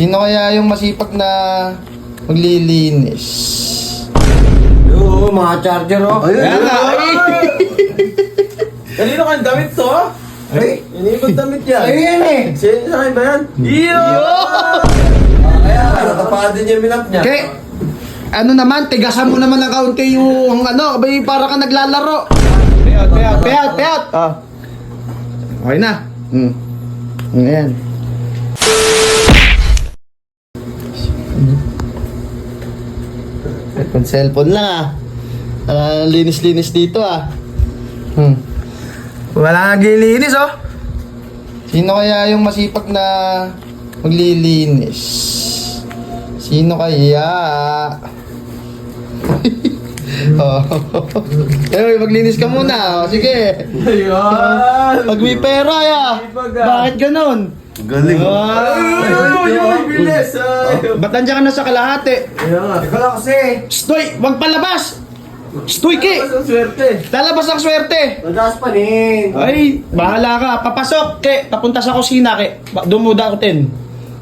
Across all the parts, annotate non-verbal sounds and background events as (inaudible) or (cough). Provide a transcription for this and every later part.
Sino kaya yung masipag na maglilinis? Oo, mga charger oh. Ayun, Kaya nga, ay! Kanino kang damit to? Ay, Hindi ko damit yan. ayun yan eh. Sino sa akin ba yan? Iyo! Kaya, din yung minap niya. Kaya, ano naman, tigasan mo naman ng kaunti yung ano, abay para ka naglalaro. Payat, payat, payat, payat. Ah. Okay na. Hmm. Ayan. Cellphone, cellphone lang ah. Ah, linis-linis dito ah. Hmm. Wala naglilinis oh. Sino kaya yung masipag na maglilinis? Sino kaya? (laughs) oh. (laughs) Eh, maglinis ka muna. Oh. Sige. Ayan! Pag may pera, ya. Masipag, ah. Bakit ganon? Galing. Ah. Uy, uy, uy, bilis! Ay! Ba't nandiyan ka na sa kalahati? Ayan nga. Ikaw lang kasi. Stoy! Wag palabas! Stoy, Ki! Mas ang swerte. Lalabas ang swerte! Madalas pa rin. Ay, bahala ka. Papasok, Ke. Papunta sa kusina, Ke. Ba- Doon mo dakutin.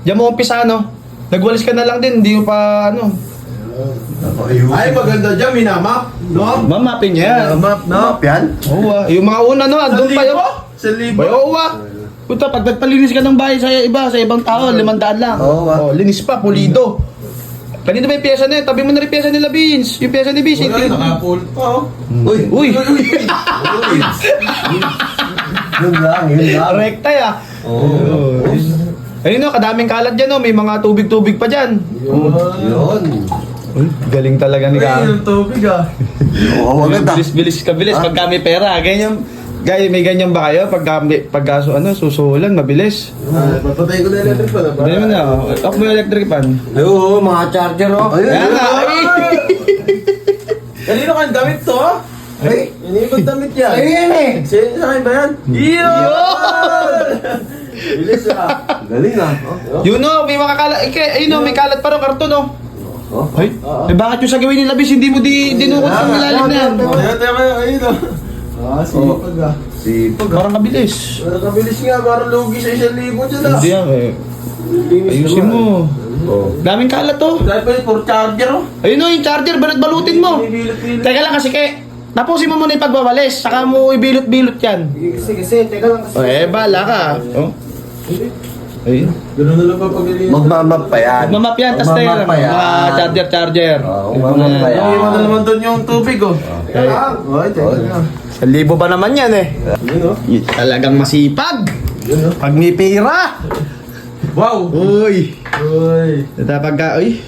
Diyan mo umpisa, no? Nagwalis ka na lang din. Hindi mo pa, ano. Ay, maganda dyan, minamap. No? Mamapin niya yan. Map, no? Yan? Oo, ah. Yung mga una, no? Doon pa yun. Sa libo? Bay, oo, ah. Puta, pag nagpalinis ka ng bahay sa iba, sa ibang tao, limandaan lang. Oo, ah. Oh, linis pa, pulido. Kanina ba yung pyesa na yun? Tabi mo na rin pyesa nila, Beans. Yung pyesa ni Beans. Wala, yung- nakapull pa, oh. Uy, Uy! yun lang, yun lang. Rekta ya. Oo. Ayun no, kadaming kalat dyan no. May mga tubig-tubig pa dyan. Yun. Uy, galing talaga ni Ay, Ka. yung tubig, ah. Oo, maganda. Bilis-bilis ka bilis Ah. pagka may pera. Ganyan. Gay, may ganyan ba kayo? Pagka, pagka su- ano, susulan, mabilis. Ah, Papatay ko na yung electric fan, ah. Hindi naman na. oh. Mo yung electric fan. Oo, mga charger oh. Ayun. Kaya nga, ay! Kanino kang damit to, ah? Ay, Hindi ko damit yan. ayun yan eh. Sino sa akin ba yan? Iyo! Bilis, ah. Galing ah. Oh. Yun no, may mga kalat. Eh, ayun no, may kalat pa rin karton no. Oh. Ay, eh bakit yung sa gawin nila bis hindi mo di dinukot ang ilalim na yan? Kaya tayo kayo, ayun, ah. Ah, sipag, ah. Sipag. Parang kabilis. Parang kabilis nga, parang lugi sa isang libo dyan, ah. Hindi yan eh. Ayusin mo. Oh. Daming kalat to. Dahil pa for charger, oh. Ayun no, yung charger, balut-balutin mo. Binibilot-bilot. Teka lang kasi kay, tapusin mo muna yung pagbawalis, saka mo ibilot-bilot yan. Kasi, kasi, teka lang kasi. O eh, bahala ka. Oh. Ayun. Ganun na lang pa pag Magmamap pa yan. Magmamap yan, tas tayo Magmamap lang. pa yan. Mga charger-charger. Oo, magmamap pa yan. Ay, iwan na naman doon yung tubig, oh. Okay. Ay, teka lang. Libo ba naman yan eh? Yun, oh. Talagang masipag. Yun, oh. Pag may pera. Wow! Uy. Uy! Ito pagka, uy.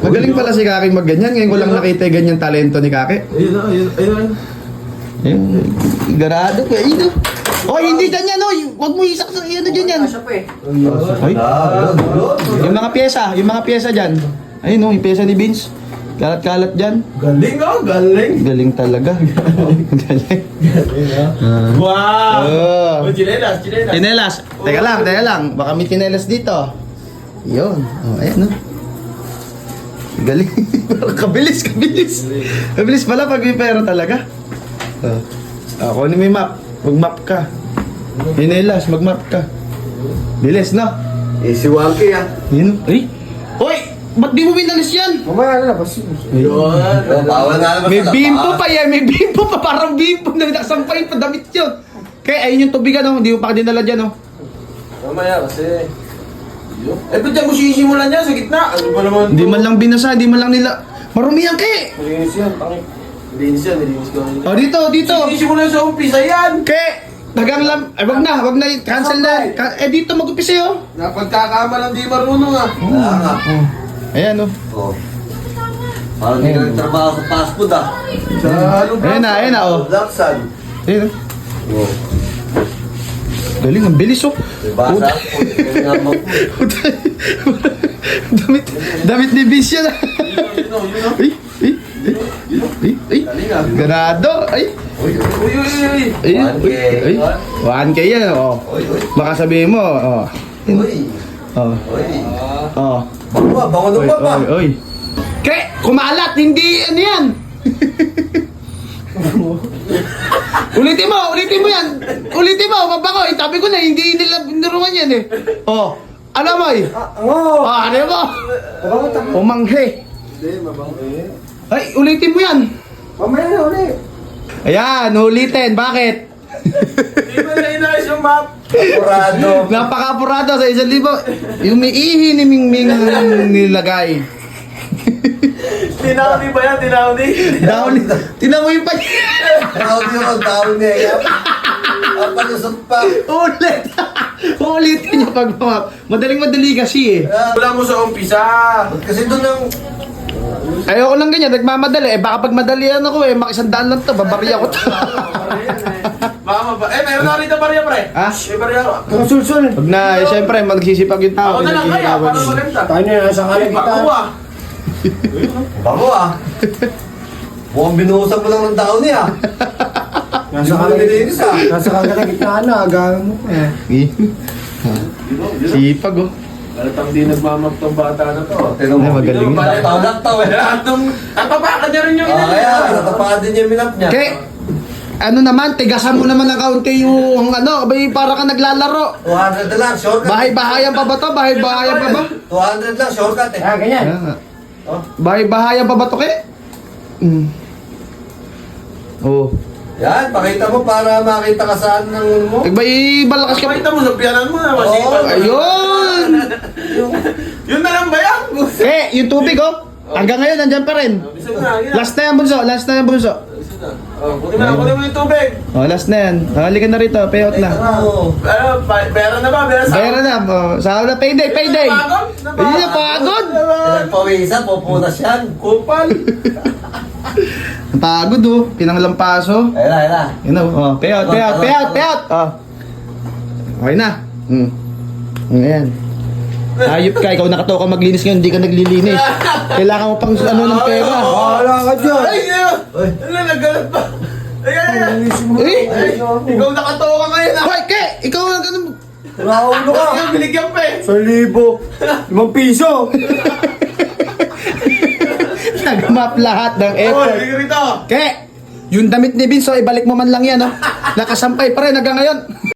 Magaling pala si Kaki mag ganyan. Ngayon ko lang nakita yung ganyan talento ni Kaki. Ayun, oh, ayun, ayun. Ayun. Garado ko. Ayun. Oh, hindi dyan yan, oy. Huwag mo isak sa ano dyan yan. eh. Ay. Ah, yun. Yung mga pyesa, yung mga pyesa dyan. Ayun, oh, yung pyesa ni Vince. Kalat-kalat dyan. Galing, oh, galing! Galing talaga. (laughs) Galing. Wow! Oh. Oh, chinelas, chinelas. Tinelas. Teka lang, teka lang. Baka may tinelas dito. Yun. Oh, ayan, no. Galing. (laughs) kabilis, kabilis. Kabilis pala pag may pera talaga. Oh. Ako ni may map. Mag-map ka. Tinelas, mag-map ka. Bilis, no? Eh, si Wangki ah. Yun. Ay! Hoy! Ba't di mo binalis yan? Mamaya na labas yun. Yun. Bawal na labas May bimbo labas. pa yan, may bimbo pa, parang bimbo na nakasampay pa damit yun. Kaya ayun yung tubig ano, hindi mo pa dinala dyan oh. Mamaya kasi... Yun. Eh, ba't dyan mo sisimulan yan sa gitna? Ano ba naman Hindi man lang binasa, hindi man lang nila. Marumi yan kay! Malinis yan, pangit. Malinis yan, malinis ko. Oh, dito, dito. Sinisimulan sa umpisa yan! Kay! Dagang lam... Ay, wag na, wag na, cancel na. Ka- eh, dito mag-upisa oh. Napagkakama lang di marunong ah. Ah, nga. Ayan oh. Oh. Parang hindi ka nagtrabaho sa fast food ah. Sa ano ba? Ayan na, ayan na oh. Laksan. Ayan oh. Oh. Galing, ang bilis oh. Diba sa? (laughs) damit, damit ni Bis yan ah. Ay, ay, ay, ay, ay. Ganado, ay. Uy, uy, uy, uy. Ay, 1K. ay, 1K yan, oh. Baka sabihin mo, oh. Uy. Oh, oh. Bango ba? Bango ng pa ba? oy, oy. Kaya, kumalat, hindi, ano yan? (laughs) ulitin mo, ulitin mo yan. Ulitin mo, mabango. Eh, sabi ko na, hindi nila binurungan yan eh. Oh, Ano mo eh? Oo! Ah, ano mo? Mabango tak. Umanghe. Hindi, mabango eh. Ay, ulitin mo yan. Mamaya na ulit. Ayan, ulitin. Bakit? Hindi mo na map. Apurado. (laughs) Napaka-apurado sa isang libo. Yung may ihi ni Ming Ming ang nilagay. (laughs) Tinawni ba yan? Tinawni? Down. Tinan mo yung pa. Tawag yun, tawag niya. Ang palusot pa. Ulit. Ulitin yung pag-map. Madaling madali kasi eh. Wala mo sa umpisa. Kasi doon ang... Ayoko lang ganyan, nagmamadali. Eh baka pag madalian ako eh, makisandaan lang to, babariya ko to. (laughs) Baka maba... Eh, meron na rito pariya, pre. Ha? May pariya. Ang sulsul. Pag na, eh, syempre, magsisipag yung tao. Ako na lang kaya, para maganda. Tayo na nasa kanan kita. Bago ah. (laughs) Bago ah. Mukhang binuhusan mo lang ng tao niya. Nasa kanan nilinis ah. Nasa kanan kita na. Agahan mo. Eh. Sipag oh. Alatang di nagmamap tong bata na to. Tignan mo. Ay, magaling Ito, yun. pare, Tao eh. Ang papakan niya rin yung Ah, ina kaya, natapakan din yung minap niya. Kaya, ano naman, tigasan mo naman ng kaunti yung ano, bay para ka naglalaro. 200 na lang, shortcut. Bahay-bahayan pa ba to? Bahay-bahayan pa ba? 200 lang, shortcut eh. Ah, ganyan. Kaya nga. Oh. Bahay-bahayan pa ba to kaya? Mm. Oh. Yan, pakita mo para makita ka saan ng mo. Eh, bay, balakas ka. Pakita mo sa piyanan mo na masipag. Ayun! (laughs) Yun na lang ba yan? Eh, yung tubig oh. Hanggang ngayon, nandyan pa rin. Last na yan, bunso. Last na yan, bunso. Oh, kunin mo na, kunin mo yung tubig. Oh, last na yan. Halika na rito, payout na. Oo. Ano, pa- pera na ba? Pera sa... Bayaran na. Oh, sa na, payday, payday. Napagod? Hindi na pagod. Pinagpawisan, pupunas yan. Kupal. (laughs) Ang Pagod oh. Pinanglampaso. Ayun na, ayun na. Yun oh. oh. Payout, payout, payout, payout. Oh. Okay na. Hmm. Ayan. Hayop ka, ikaw nakatoka maglinis ngayon, hindi ka naglilinis. Kailangan mo pang ano ng pera. Bahala ka dyan. Ay, ngayon. Ano, naggalat pa. Ay, ay, ay. Eh! Ay, ikaw nakatoka ngayon ah. Hoy, ke! Ikaw ang ganun. Raulo ka. Ay, binigyan pa eh. Sa libo. Limang piso. (laughs) Nagmap lahat ng Oh, effort. hindi rito. Ke! Yung damit ni Vince, oh, ibalik mo man lang yan, oh. Nakasampay pa rin hanggang ngayon.